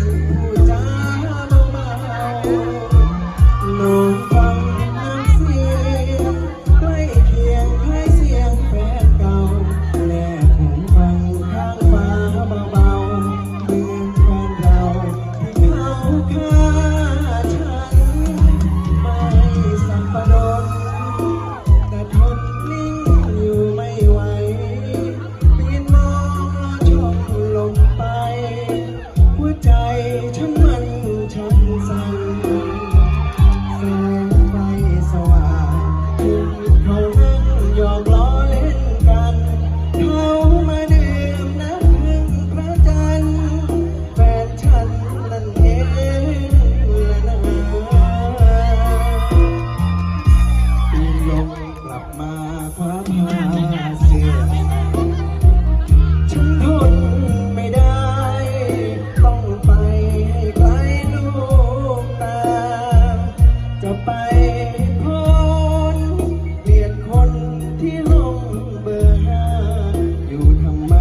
you. ลงกลับมาคว้าาเสื้อทนไม่ได้ ต้องไปไกลลูกตา จะไปพ้นเปลี่ยนคนที่ห้งเบอร์ห้าอยู่ทำไม